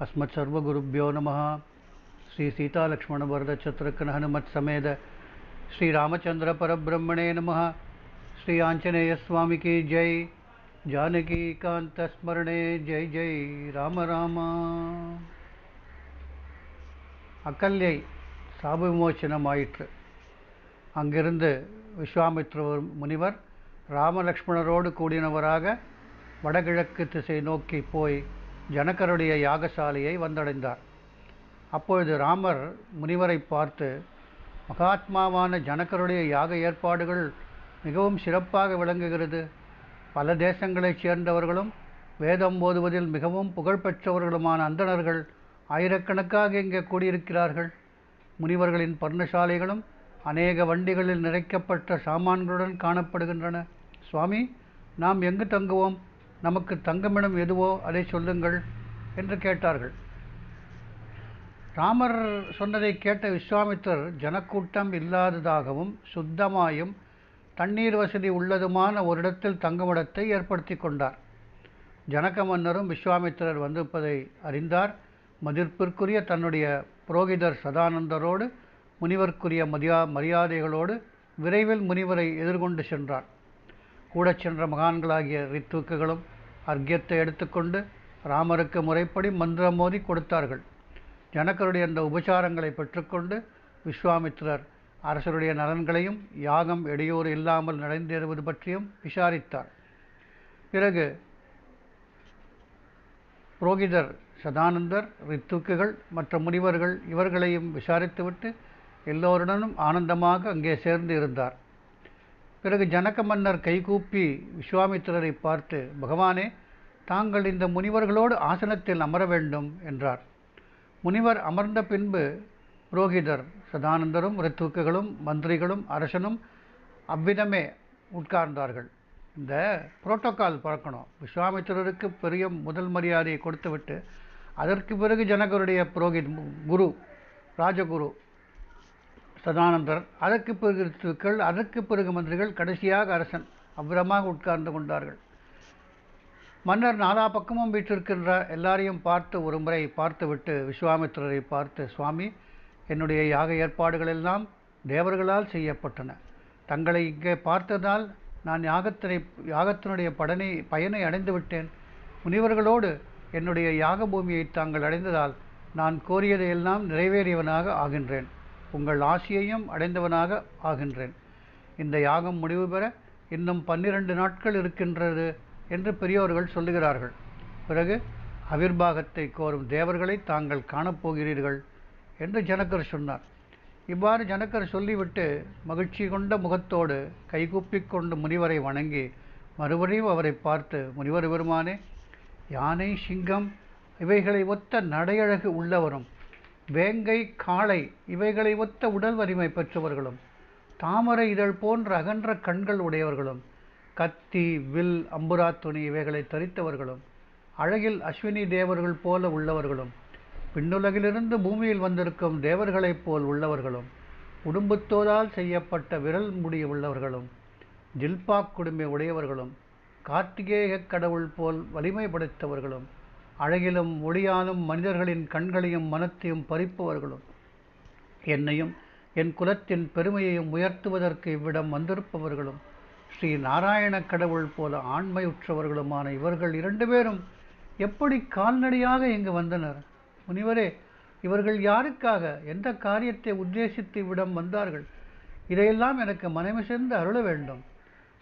अस्मत् सर्वगुरुभ्यो नमः श्री सीतालक्ष्मणवरदचत्रकन हनुमत् समेत श्री रामचंद्र परब्रह्मणे नमः श्री आंजनेय स्वामी की जय जानकी कांत स्मरणे जय जय राम राम அக்கல்யை சாப விமோச்சனமாயிற்று அங்கிருந்து விஸ்வாமித்ர முனிவர் ராமலக்ஷ்மணரோடு கூடினவராக வடகிழக்கு திசை நோக்கி போய் ஜனகருடைய யாகசாலையை வந்தடைந்தார். அப்பொழுது ராமர் முனிவரை பார்த்து மகாத்மாவான ஜனகருடைய யாக ஏற்பாடுகள் மிகவும் சிறப்பாக விளங்குகிறது. பல தேசங்களைச் சேர்ந்தவர்களும் வேதம் ஓதுவதில் மிகவும் புகழ்பெற்றவர்களுமான அந்தணர்கள் ஆயிரக்கணக்காக இங்கே கூடியிருக்கிறார்கள். முனிவர்களின் பர்ணசாலைகளும் அநேக வண்டிகளில் நிறைக்கப்பட்ட சாமான்களுடன் காணப்படுகின்றன. சுவாமி நாம் எங்கு தங்குவோம்? நமக்கு தங்குமிடம் எதுவோ அதை சொல்லுங்கள் என்று கேட்டார்கள். ராமர் சொன்னதை கேட்ட விஸ்வாமித்தர் ஜனக்கூட்டம் இல்லாததாகவும் சுத்தமாயும் தண்ணீர் வசதி உள்ளதுமான ஒரு இடத்தில் தங்குமிடத்தை ஏற்படுத்தி கொண்டார். ஜனக மன்னரும் விஸ்வாமித்திரர் வந்திருப்பதை அறிந்தார். மதிப்பிற்குரிய தன்னுடைய புரோகிதர் சதானந்தரோடு முனிவர்க்குரிய மரியா மரியாதைகளோடு விரைவில் முனிவரை எதிர்கொண்டு சென்றார். கூட சென்ற மகான்களாகிய ரித்துக்குகளும் அர்க்கியத்தை எடுத்துக்கொண்டு ராமருக்கு முறைப்படி மந்திரம் மோதி கொடுத்தார்கள். ஜனக்கருடைய அந்த உபசாரங்களை பெற்றுக்கொண்டு விஸ்வாமித்திரர் அரசருடைய நலன்களையும் யாகம் இடையூறு இல்லாமல் நடந்தேறுவது பற்றியும் விசாரித்தார். பிறகு புரோகிதர் சதானந்தர் ரித்துக்குகள் மற்ற முனிவர்கள் இவர்களையும் விசாரித்துவிட்டு எல்லோருடனும் ஆனந்தமாக அங்கே சேர்ந்து இருந்தார். பிறகு ஜனக மன்னர் கைகூப்பி விஸ்வாமித்திரரை பார்த்து பகவானே தாங்கள் இந்த முனிவர்களோடு ஆசனத்தில் அமர வேண்டும் என்றார். முனிவர் அமர்ந்த பின்பு புரோகிதர் சதானந்தரும் ரித்துக்குகளும் மந்திரிகளும் அரசனும் அவ்விதமே உட்கார்ந்தார்கள். இந்த புரோட்டோக்கால் பறக்கணும். விஸ்வாமித்திரருக்கு பெரிய முதல் மரியாதையை கொடுத்துவிட்டு அதற்கு பிறகு ஜனகருடைய புரோகித் குரு ராஜகுரு சதானந்தர் அதற்கு பிறகு ரித்துக்கள் அதற்கு பிறகு மந்திரிகள் கடைசியாக அரசன். அவ்விதமாக உட்கார்ந்து கொண்டார்கள். மன்னர் நாலா பக்கமும் வீற்றிருக்கின்ற எல்லாரையும் பார்த்து ஒரு முறை பார்த்துவிட்டு விஸ்வாமித்திரரை பார்த்து சுவாமி என்னுடைய யாக ஏற்பாடுகள் எல்லாம் தேவர்களால் செய்யப்பட்டன. தங்களை இங்கே பார்த்ததால் நான் யாகத்தினை யாகத்தினுடைய படனை பயனை அடைந்து விட்டேன் முனிவர்களோடு என்னுடைய யாக பூமியை தாங்கள் அடைந்ததால் நான் கோரியதையெல்லாம் நிறைவேறியவனாக ஆகின்றேன். உங்கள் ஆசியையும் அடைந்தவனாக ஆகின்றேன். இந்த யாகம் முடிவு பெற இன்னும் பன்னிரண்டு நாட்கள் இருக்கின்றது என்று பெரியோர்கள் சொல்லுகிறார்கள். பிறகு அவிர்வாகத்தை கோரும் தேவர்களை தாங்கள் காணப்போகிறீர்கள் என்று ஜனக்கர் சொன்னார். இவ்வாறு ஜனக்கர் சொல்லிவிட்டு மகிழ்ச்சி கொண்ட முகத்தோடு கைகூப்பிக் கொண்டு முனிவரை வணங்கி மறுபடியும் அவரை பார்த்து முனிவர் பெருமானே யானை சிங்கம் இவைகளை ஒத்த நடையழகு உள்ளவரும் வேங்கை காளை இவைகளை ஒத்த உடல் வலிமை பெற்றவர்களும் தாமரை இதழ் போன்ற அகன்ற கண்கள் உடையவர்களும் கத்தி வில் அம்புரா துணி இவைகளை தரித்தவர்களும் அழகில் அஸ்வினி தேவர்கள் போல உள்ளவர்களும் பின்னுலகிலிருந்து பூமியில் வந்திருக்கும் தேவர்களைப் போல் உள்ளவர்களும் உடும்புத்தோதால் செய்யப்பட்ட விரல் முடிய உள்ளவர்களும் ஜில்பாக் குடும்பை உடையவர்களும் கார்த்திகேய கடவுள் போல் வலிமை படைத்தவர்களும் அழகிலும் ஒளியாலும் மனிதர்களின் கண்களையும் மனத்தையும் பறிப்பவர்களும் என்னையும் என் குலத்தின் பெருமையையும் உயர்த்துவதற்கு இவ்விடம் வந்திருப்பவர்களும் ஸ்ரீ நாராயண கடவுள் போல ஆண்மையுற்றவர்களுமான இவர்கள் இரண்டு பேரும் எப்படி கால்நடையாக இங்கு வந்தனர்? முனிவரே இவர்கள் யாருக்காக எந்த காரியத்தை உத்தேசித்து இவ்விடம் வந்தார்கள்? இதையெல்லாம் எனக்கு மனைவி சேர்ந்து அருள வேண்டும்.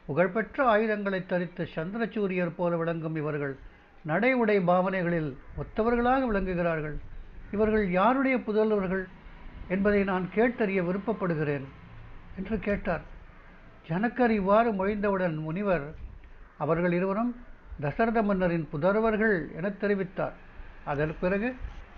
புகழ்பெற்ற ஆயுதங்களை தரித்த சந்திரசூரியர் போல விளங்கும் இவர்கள் நடை உடை பாவனைகளில் ஒத்தவர்களாக விளங்குகிறார்கள். இவர்கள் யாருடைய புதல்வர்கள் என்பதை நான் கேட்டறிய விருப்பப்படுகிறேன் என்று கேட்டார். ஜனக்கர் இவ்வாறு மொழிந்தவுடன் முனிவர் அவர்கள் இருவரும் தசரத மன்னரின் புதர்வர்கள் என தெரிவித்தார். அதன் பிறகு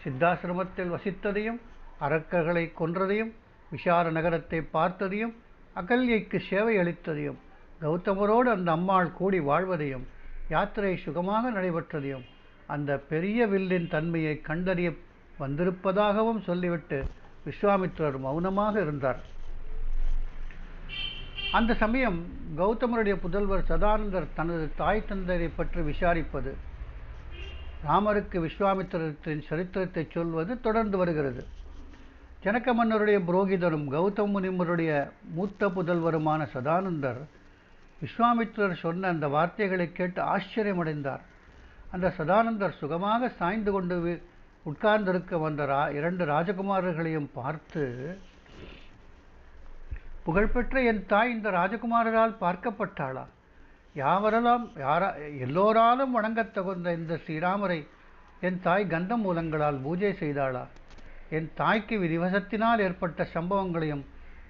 சித்தாசிரமத்தில் வசித்ததையும் அரக்கர்களை கொன்றதையும் விஷார நகரத்தை பார்த்ததையும் அகல்யைக்கு சேவை அளித்ததையும் கௌதமரோடு அந்த அம்மாள் கூடி வாழ்வதையும் யாத்திரை சுகமாக நடைபெற்றதையும் அந்த பெரிய வில்லின் தன்மையை கண்டறிய வந்திருப்பதாகவும் சொல்லிவிட்டு விஸ்வாமித்ரர் மௌனமாக இருந்தார். அந்த சமயம் கௌதமருடைய புதல்வர் சதானந்தர் தனது தாய் தந்தையை பற்றி விசாரிப்பது ராமருக்கு விஸ்வாமித்திரத்தின் சரித்திரத்தை சொல்வது தொடர்ந்து வருகிறது. ஜனக மன்னருடைய புரோகிதரும் கௌதம் முனிமருடைய மூத்த புதல்வருமான சதானந்தர் விஸ்வாமித்ரர் சொன்ன அந்த வார்த்தைகளை கேட்டு ஆச்சரியமடைந்தார். அந்த சதானந்தர் சுகமாக சாய்ந்து கொண்டு உட்கார்ந்திருக்க வந்த ரா இரண்டு ராஜகுமாரர்களையும் பார்த்து புகழ்பெற்ற என் தாய் இந்த ராஜகுமாரரால் பார்க்கப்பட்டாளா? யாவரெல்லாம் யாரா எல்லோராலும் வணங்கத் தகுந்த இந்த ஸ்ரீராமரை என் தாய் கந்த மூலங்களால் பூஜை செய்தாளா? என் தாய்க்கு விதிவசத்தினால் ஏற்பட்ட சம்பவங்களையும்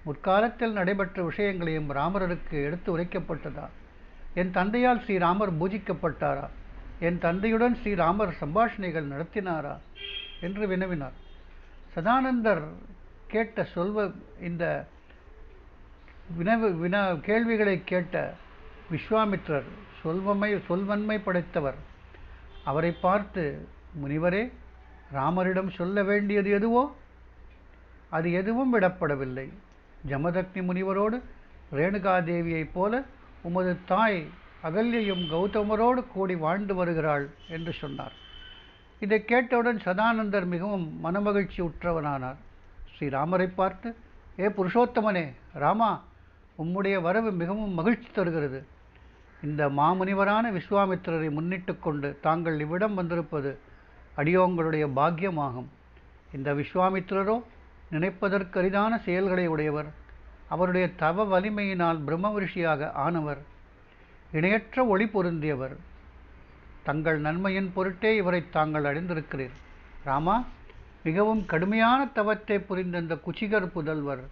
முற்காலத்தில் நடைபெற்ற விஷயங்களையும் ராமருக்கு எடுத்து உரைக்கப்பட்டதா? என் தந்தையால் ஸ்ரீராமர் பூஜிக்கப்பட்டாரா? என் தந்தையுடன் ஸ்ரீராமர் சம்பாஷணைகள் நடத்தினாரா? என்று வினவினார். சதானந்தர் கேட்ட சொல்வ இந்த வினவு வினா கேள்விகளை கேட்ட விஸ்வாமித்ரர் சொல்வமை சொல்வன்மை படைத்தவர். அவரை பார்த்து முனிவரே ராமரிடம் சொல்ல வேண்டியது எதுவோ? அது எதுவும் விடப்படவில்லை. ஜமதக்னி முனிவரோடு ரேணுகாதேவியைப் போல உமது தாய் அகல்யையும் கௌதமரோடு கூடி வாழ்ந்து வருகிறாள் என்று சொன்னார். இதை கேட்டவுடன் சதானந்தர் மிகவும் மனமகிழ்ச்சி உற்றவனானார். ஸ்ரீராமரை பார்த்து ஏ புருஷோத்தமனே ராமா உம்முடைய வரவு மிகவும் மகிழ்ச்சி தருகிறது. இந்த மாமுனிவரான விஸ்வாமித்திரரை முன்னிட்டு கொண்டு தாங்கள் இவ்விடம் வந்திருப்பது அடியோங்களுடைய பாக்கியமாகும். இந்த விஸ்வாமித்திரரோ நினைப்பதற்கரிதான செயல்களை உடையவர். அவருடைய தவ வலிமையினால் பிரம்ம ஆனவர். இணையற்ற ஒளி பொருந்தியவர். தங்கள் நன்மையின் பொருட்டே இவரை தாங்கள் அடைந்திருக்கிறீர். ராமா மிகவும் கடுமையான தவத்தை புரிந்த இந்த குச்சிகர் புதல்வர்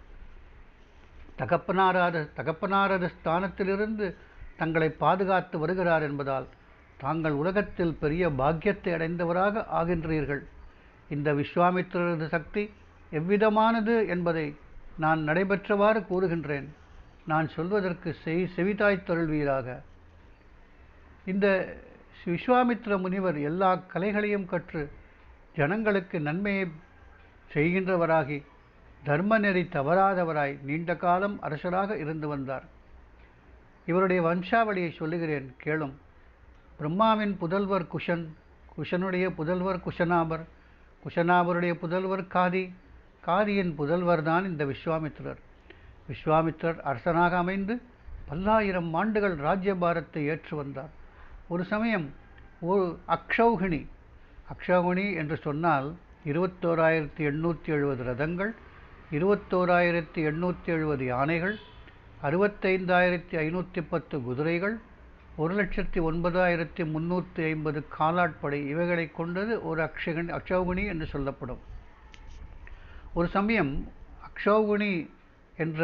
தகப்பனாராத தகப்பனாரது ஸ்தானத்திலிருந்து தங்களை பாதுகாத்து வருகிறார் என்பதால் தாங்கள் உலகத்தில் பெரிய பாக்கியத்தை அடைந்தவராக ஆகின்றீர்கள். இந்த விஸ்வாமித்திரரது சக்தி எவ்விதமானது என்பதை நான் நடைபெற்றவாறு கூறுகின்றேன். நான் சொல்வதற்கு செய் செவிதாய் தருள்வீராக இந்த விஸ்வாமித்ர முனிவர் எல்லா கலைகளையும் கற்று ஜனங்களுக்கு நன்மையை செய்கின்றவராகி தர்ம நெறி தவறாதவராய் நீண்ட காலம் அரசராக இருந்து வந்தார். இவருடைய வம்சாவளியை சொல்லுகிறேன் கேளும். பிரம்மாவின் புதல்வர் குஷன் குஷனுடைய புதல்வர் குஷனாபர் குஷனாபருடைய புதல்வர் காதி காதியின் புதல்வர்தான் இந்த விஸ்வாமித்திரர். விஸ்வாமித்திரர் அரசனாக அமைந்து பல்லாயிரம் ஆண்டுகள் ராஜ்யபாரத்தை ஏற்று வந்தார். ஒரு சமயம் ஒரு அக்ஷௌகிணி அக்ஷௌகிணி என்று சொன்னால் இருபத்தோராயிரத்தி எண்ணூற்றி எழுபது ரதங்கள் இருபத்தோராயிரத்தி எண்ணூற்றி எழுபது யானைகள் அறுபத்தைந்தாயிரத்தி ஐநூற்றி பத்து குதிரைகள் ஒரு லட்சத்தி ஒன்பதாயிரத்தி முந்நூற்றி ஐம்பது காலாட்படை இவைகளை கொண்டது ஒரு அக்ஷகணி அக்ஷௌகிணி என்று சொல்லப்படும். ஒரு சமயம் அக்ஷௌகுணி என்ற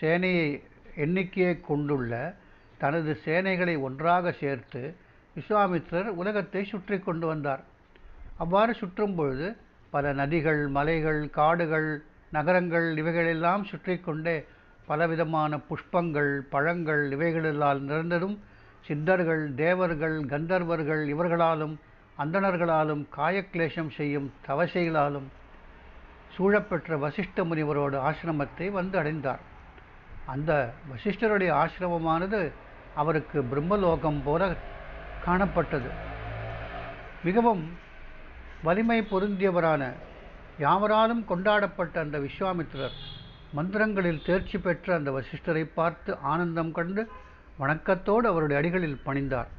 சேனையை எண்ணிக்கையை கொண்டுள்ள தனது சேனைகளை ஒன்றாக சேர்த்து விஸ்வாமித்திரர் உலகத்தை சுற்றி கொண்டு வந்தார். அவ்வாறு சுற்றும் பொழுது பல நதிகள் மலைகள் காடுகள் நகரங்கள் இவைகளெல்லாம் சுற்றி கொண்டே பலவிதமான புஷ்பங்கள் பழங்கள் இவைகளெல்லாம் நிறைந்ததும் சித்தர்கள் தேவர்கள் கந்தர்வர்கள் இவர்களாலும் அந்தணர்களாலும் காயக்லேசம் செய்யும் தவசைகளாலும் சூழப்பெற்ற வசிஷ்ட முனிவரோட ஆசிரமத்தை வந்து அடைந்தார். அந்த வசிஷ்டருடைய ஆசிரமமானது அவருக்கு பிரம்மலோகம் போல காணப்பட்டது. மிகவும் வலிமை பொருந்தியவரான யாவராலும் கொண்டாடப்பட்ட அந்த விஸ்வாமித்திரர் மந்திரங்களில் தேர்ச்சி பெற்ற அந்த வசிஷ்டரை பார்த்து ஆனந்தம் கண்டு வணக்கத்தோடு அவருடைய அடிகளில் பணிந்தார்.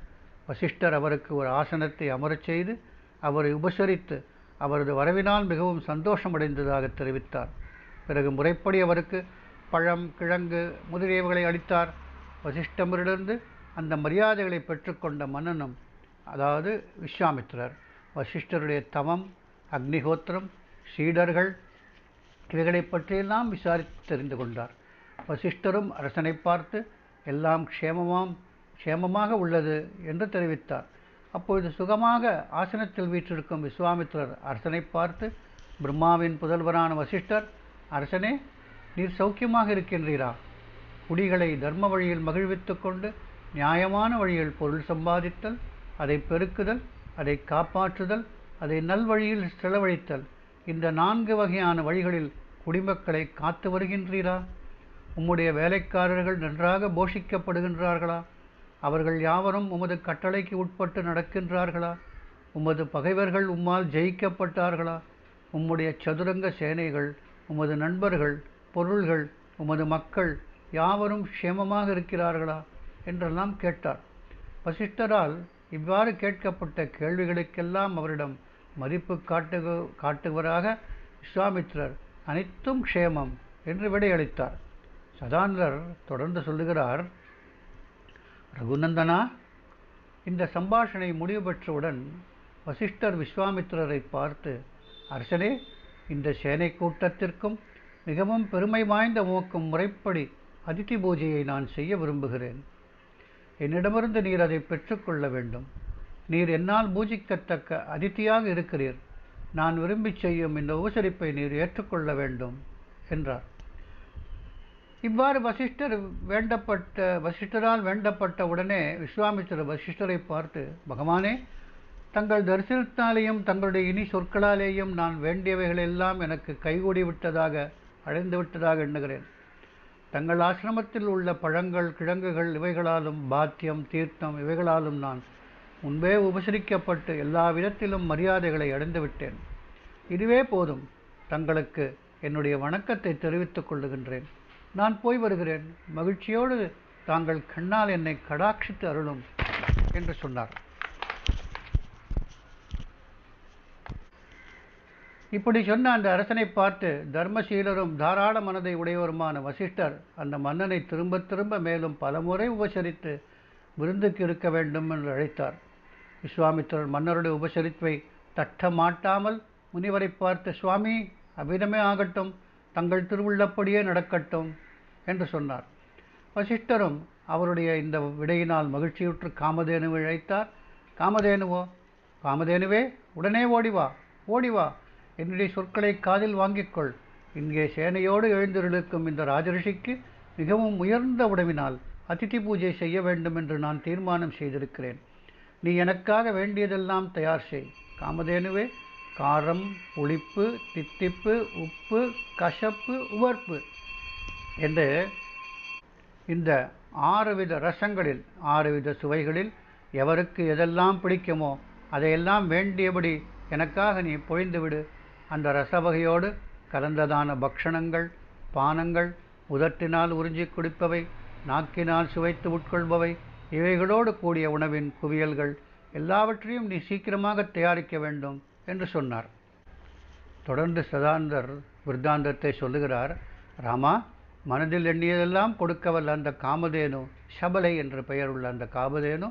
வசிஷ்டர் அவருக்கு ஒரு ஆசனத்தை அமரச் செய்து அவரை உபசரித்து அவரது வரவினால் மிகவும் சந்தோஷமடைந்ததாக தெரிவித்தார். பிறகு முறைப்படி அவருக்கு பழம் கிழங்கு முதலியவைகளை அளித்தார். வசிஷ்டமரிடந்து அந்த மரியாதைகளை பெற்றுக்கொண்ட மன்னனும் அதாவது விஸ்வாமித்திரர் வசிஷ்டருடைய தவம் அக்னிஹோத்திரம் சீடர்கள் இவைகளை பற்றியெல்லாம் விசாரித்து தெரிந்து கொண்டார். வசிஷ்டரும் அரசனை பார்த்து எல்லாம் க்ஷேமமாம் க்ஷேமமாக உள்ளது என்று தெரிவித்தார். அப்பொழுது சுகமாக ஆசனத்தில் வீற்றிருக்கும் விஸ்வாமித்திரர் அரசனை பார்த்து பிரம்மாவின் புதல்வரான வசிஷ்டர் அரசனே நீர் சௌக்கியமாக இருக்கின்றீரா? குடிகளை தர்ம வழியில் மகிழ்வித்து கொண்டு நியாயமான வழியில் பொருள் சம்பாதித்தல் அதை பெருக்குதல் அதை காப்பாற்றுதல் அதை நல்வழியில் செலவழித்தல் இந்த நான்கு வகையான வழிகளில் குடிமக்களை காத்து வருகின்றீரா? உம்முடைய வேலைக்காரர்கள் நன்றாக போஷிக்கப்படுகின்றார்களா? அவர்கள் யாவரும் உமது கட்டளைக்கு உட்பட்டு நடக்கின்றார்களா? உமது பகைவர்கள் உம்மால் ஜெயிக்கப்பட்டார்களா? உம்முடைய சதுரங்க சேனைகள் உமது நண்பர்கள் பொருள்கள் உமது மக்கள் யாவரும் க்ஷேமமாக இருக்கிறார்களா? என்றெல்லாம் கேட்டார். வசிஷ்டரால் இவ்வாறு கேட்கப்பட்ட கேள்விகளுக்கெல்லாம் அவரிடம் மதிப்பு காட்டுக காட்டுவராக விஸ்வாமித்ரர் அனைத்தும் க்ஷேமம் என்று விடையளித்தார். சதானந்தர் தொடர்ந்து சொல்லுகிறார் ரகுநந்தனா? இந்த சம்பாஷணை முடிவு பெற்றவுடன் வசிஷ்டர் விஸ்வாமித்திரரை பார்த்து அரசனே இந்த சேனை கூட்டத்திற்கும் மிகவும் பெருமை வாய்ந்த உமக்கும் முறைப்படி அதிதி பூஜையை நான் செய்ய விரும்புகிறேன். என்னிடமிருந்து நீர் அதை பெற்றுக்கொள்ள வேண்டும். நீர் என்னால் பூஜிக்கத்தக்க அதித்தியாக இருக்கிறீர். நான் விரும்பி செய்யும் இந்த உபசரிப்பை நீர் ஏற்றுக்கொள்ள வேண்டும் என்றார். இவ்வாறு வசிஷ்டர் வேண்டப்பட்ட வசிஷ்டரால் வேண்டப்பட்ட உடனே விஸ்வாமித்திர வசிஷ்டரை பார்த்து பகவானே தங்கள் தரிசனத்தாலேயும் தங்களுடைய இனி சொற்களாலேயும் நான் வேண்டியவைகளெல்லாம் எனக்கு கைகூடி விட்டதாக அடைந்து விட்டதாக எண்ணுகிறேன். தங்கள் ஆசிரமத்தில் உள்ள பழங்கள் கிழங்குகள் இவைகளாலும் பாத்தியம் தீர்த்தம் இவைகளாலும் நான் முன்பே உபசரிக்கப்பட்டு எல்லா விதத்திலும் மரியாதைகளை அடைந்து விட்டேன். இதுவே போதும். தங்களுக்கு என்னுடைய வணக்கத்தை தெரிவித்துக் கொள்ளுகின்றேன். நான் போய் வருகிறேன். மகிழ்ச்சியோடு தாங்கள் கண்ணால் என்னை கடாட்சித்து அருளும் என்று சொன்னார். இப்படி சொன்ன அந்த அரசனை பார்த்து தர்மசீலரும் தாராள மனதை உடையவருமான வசிஷ்டர் அந்த மன்னனை திரும்ப திரும்ப மேலும் பலமுறை உபசரித்து விருந்துக்கு இருக்க வேண்டும் என்று அழைத்தார். விஸ்வாமித்திரர் மன்னருடைய உபசரிப்பை தட்ட மாட்டாமல் முனிவரை பார்த்து சுவாமி அபிதமே ஆகட்டும். தங்கள் திருவுள்ளப்படியே நடக்கட்டும் என்று சொன்னார். வசிஷ்டரும் அவருடைய இந்த விடையினால் மகிழ்ச்சியுற்று காமதேனுவை அழைத்தார். காமதேனுவோ காமதேனுவே உடனே ஓடிவா ஓடிவா என்னுடைய சொற்களை காதில் வாங்கிக்கொள். இங்கே சேனையோடு எழுந்திருக்கும் இந்த ராஜரிஷிக்கு மிகவும் உயர்ந்த உடவினால் அதிதி பூஜை செய்ய வேண்டும் என்று நான் தீர்மானம் செய்திருக்கிறேன். நீ எனக்காக வேண்டியதெல்லாம் தயார் செய். காமதேனுவே காரம் புளிப்பு தித்திப்பு உப்பு கசப்பு உவர்ப்பு என்று இந்த ஆறு வித ரசங்களில் ஆறு வித சுவைகளில் எவருக்கு எதெல்லாம் பிடிக்குமோ அதையெல்லாம் வேண்டியபடி எனக்காக நீ பொழிந்துவிடு. அந்த ரசவகையோடு கலந்ததான பக்ஷணங்கள் பானங்கள் உதட்டினால் உறிஞ்சி குடிப்பவை நாக்கினால் சுவைத்து உட்கொள்பவை இவைகளோடு கூடிய உணவின் குவியல்கள் எல்லாவற்றையும் நீ சீக்கிரமாக தயாரிக்க வேண்டும். என்று சொன்னார். தொடர்ந்து சதாந்தர் விருத்தாந்தத்தை சொல்லுகிறார் ராமா மனதில் எண்ணியதெல்லாம் கொடுக்கவல்ல அந்த காமதேனு சபலை என்று பெயர் உள்ள அந்த காமதேனு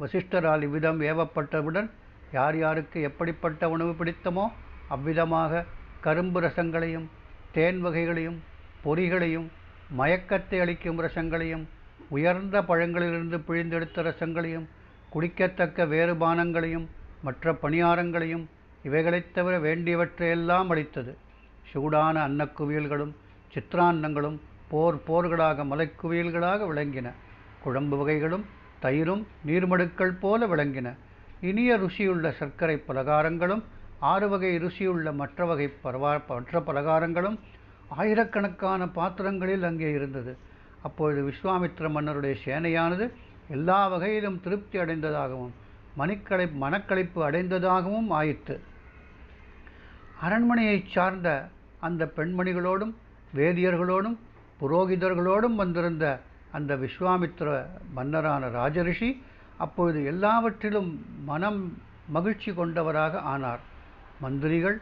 வசிஷ்டரால் இவ்விதம் ஏவப்பட்டவுடன் யார் யாருக்கு எப்படிப்பட்ட உணவு பிடித்தமோ அவ்விதமாக கரும்பு ரசங்களையும் தேன் வகைகளையும் பொறிகளையும் மயக்கத்தை அளிக்கும் ரசங்களையும் உயர்ந்த பழங்களிலிருந்து பிழிந்தெடுத்த ரசங்களையும் குடிக்கத்தக்க வேறு பானங்களையும் மற்ற பணியாரங்களையும் இவைகளைத் தவிர வேண்டியவற்றையெல்லாம் அளித்தது. சூடான அன்னக்குவியல்களும் சித்திரான்னங்களும் போர் போர்களாக மலைக்குவியல்களாக விளங்கின. குழம்பு வகைகளும் தயிரும் நீர்மடுக்கள் போல விளங்கின. இனிய ருசியுள்ள சர்க்கரை பலகாரங்களும் ஆறு வகை ருசியுள்ள மற்ற வகை பரவா மற்ற பலகாரங்களும் ஆயிரக்கணக்கான பாத்திரங்களில் அங்கே இருந்தது. அப்பொழுது விஸ்வாமித்திர மன்னருடைய சேனையானது எல்லா வகையிலும் திருப்தி அடைந்ததாகவும் மணிக்களை மனக்களிப்பு அடைந்ததாகவும் ஆயிற்று. அரண்மனையைச் சார்ந்த அந்த பெண்மணிகளோடும் வேதியர்களோடும் புரோகிதர்களோடும் வந்திருந்த அந்த விஸ்வாமித்திர மன்னரான ராஜரிஷி அப்பொழுது எல்லாவற்றிலும் மனம் மகிழ்ச்சி கொண்டவராக ஆனார். மந்திரிகள்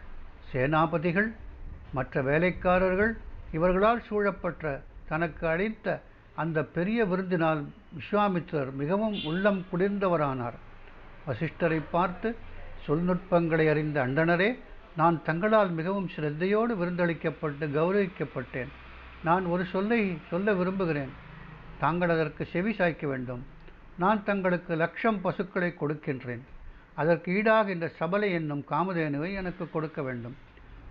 சேனாபதிகள் மற்ற வேலைக்காரர்கள் இவர்களால் சூழப்பட்ட தனக்கு அளித்த அந்த பெரிய விருந்தினால் விஸ்வாமித்திரர் மிகவும் உள்ளம் குளிர்ந்தவரானார். வசிஷ்டரை பார்த்து சொல்நுட்பங்களை அறிந்த அண்டனரே நான் தங்களால் மிகவும் சிரத்தையோடு விருந்தளிக்கப்பட்டு கௌரவிக்கப்பட்டேன். நான் ஒரு சொல்லை சொல்ல விரும்புகிறேன். தாங்கள் அதற்கு செவி சாய்க்க வேண்டும். நான் தங்களுக்கு லட்சம் பசுக்களை கொடுக்கின்றேன். அதற்கு ஈடாக இந்த சபலை என்னும் காமதேனுவை எனக்கு கொடுக்க வேண்டும்.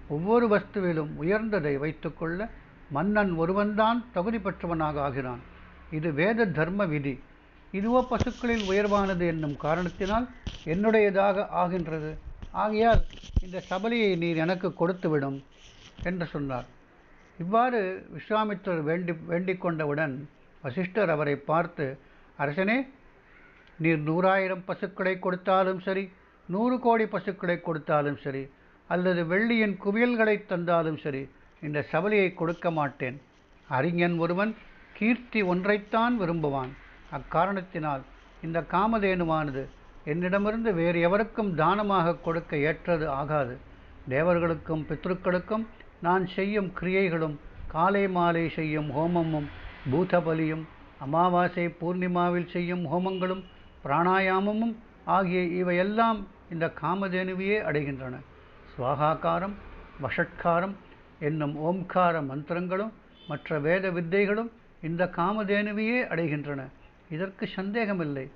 ஒவ்வொரு வஸ்துவிலும் உயர்ந்ததை வைத்துக்கொள்ள மன்னன் ஒருவன்தான் தகுதி பெற்றவனாக ஆகிறான். இது வேத தர்ம விதி. இதுவோ பசுக்களில் உயர்வானது என்னும் காரணத்தினால் என்னுடையதாக ஆகின்றது. ஆகையால் இந்த சபலியை நீர் எனக்கு கொடுத்துவிடும் என்று சொன்னார். இவ்வாறு விஸ்வாமித்ரர் வேண்டி வேண்டிக் கொண்டவுடன் வசிஷ்டர் அவரை பார்த்து அரசனே நீர் நூறாயிரம் பசுக்களை கொடுத்தாலும் சரி நூறு கோடி பசுக்களை கொடுத்தாலும் சரி அல்லது வெள்ளியின் குவியல்களை தந்தாலும் சரி இந்த சபலியை கொடுக்க மாட்டேன். அறிஞன் ஒருவன் கீர்த்தி ஒன்றைத்தான் விரும்புவான். அக்காரணத்தினால் இந்த காமதேனுவானது என்னிடமிருந்து வேறு எவருக்கும் தானமாக கொடுக்க ஏற்றது ஆகாது. தேவர்களுக்கும் பித்ருக்களுக்கும் நான் செய்யும் கிரியைகளும் காலை மாலை செய்யும் ஹோமமும் பூதபலியும் அமாவாசை பூர்ணிமாவில் செய்யும் ஹோமங்களும் பிராணாயாமமும் ஆகிய இவையெல்லாம் இந்த காமதேனுவையே அடைகின்றன. சுவாகாக்காரம் வஷட்காரம் என்னும் ஓம்கார மந்திரங்களும் மற்ற வேத வித்தைகளும் இந்த காமதேனுவையே அடைகின்றன. இதற்கு சந்தேகமில்லை.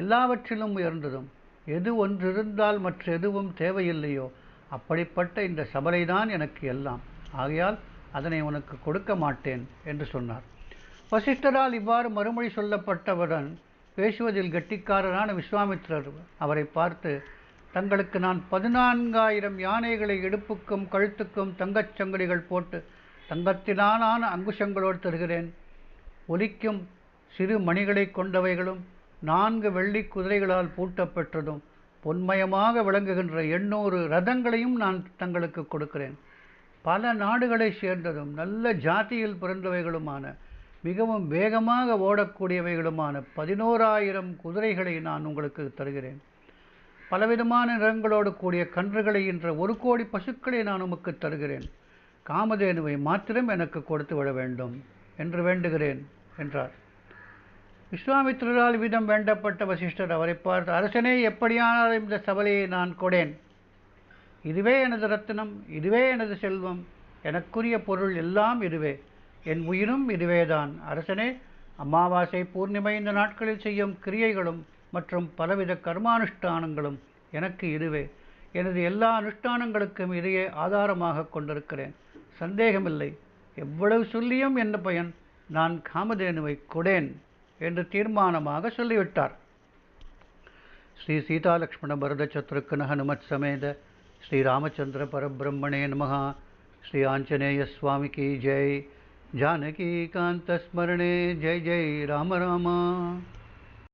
எல்லாவற்றிலும் உயர்ந்ததும் எது ஒன்றிருந்தால் மற்ற எதுவும் தேவையில்லையோ அப்படிப்பட்ட இந்த சபலைதான் எனக்கு எல்லாம். ஆகையால் அதனை உனக்கு கொடுக்க மாட்டேன் என்று சொன்னார். வசிஷ்டரால் இவ்வாறு மறுமொழி சொல்லப்பட்டவுடன் பேசுவதில் கெட்டிக்காரரான விஸ்வாமித்திரர் அவரை பார்த்து தங்களுக்கு நான் பதினான்காயிரம் யானைகளை இடுப்புக்கும் கழுத்துக்கும் தங்கச் சங்கடிகள் போட்டு தங்கத்தினாலான அங்குஷங்களோடு தருகிறேன். ஒலிக்கும் சிறு மணிகளை கொண்டவைகளும் நான்கு வெள்ளி குதிரைகளால் பூட்டப்பெற்றதும் பொன்மயமாக விளங்குகின்ற எண்ணூறு ரதங்களையும் நான் தங்களுக்கு கொடுக்கிறேன். பல நாடுகளை சேர்ந்ததும் நல்ல ஜாதியில் பிறந்தவைகளுமான மிகவும் வேகமாக ஓடக்கூடியவைகளுமான பதினோராயிரம் குதிரைகளை நான் உங்களுக்கு தருகிறேன். பலவிதமான நிறங்களோடு கூடிய கன்றுகளை என்ற ஒரு கோடி பசுக்களை நான் உமக்கு தருகிறேன். காமதேனுவை மாத்திரம் எனக்கு கொடுத்து விட வேண்டும் என்று வேண்டுகிறேன் என்றார். விஸ்வாமித்திரரால் விதம் வேண்டப்பட்ட வசிஷ்டர் அவரை பார்த்து அரசனே எப்படியானாலும் இந்த சபலையை நான் கொடேன். இதுவே எனது ரத்தினம் இதுவே எனது செல்வம். எனக்குரிய பொருள் எல்லாம் இதுவே. என் உயிரும் இதுவேதான். அரசனே அமாவாசை பூர்ணிமை இந்த நாட்களில் செய்யும் கிரியைகளும் மற்றும் பலவித கர்மானுஷ்டானங்களும் எனக்கு இதுவே. எனது எல்லா அனுஷ்டானங்களுக்கும் இதையே ஆதாரமாக கொண்டிருக்கிறேன். சந்தேகமில்லை. எவ்வளவு சொல்லியும் என்ன பயன் நான் காமதேனுவை கொடேன். என்று தீர்மானமாக சொல்லிவிட்டார். ஸ்ரீ சீதாலக்ஷ்மண பரத சத்ருக்கன ஹனுமத் சமேத ஸ்ரீ ராமச்சந்திர பரபிரம்மணே நமகா ஸ்ரீ ஆஞ்சநேய சுவாமிக்கு ஜெய். ஜானகி காந்த ஸ்மரணே. ஜெய் ஜெய் ராம ராமா.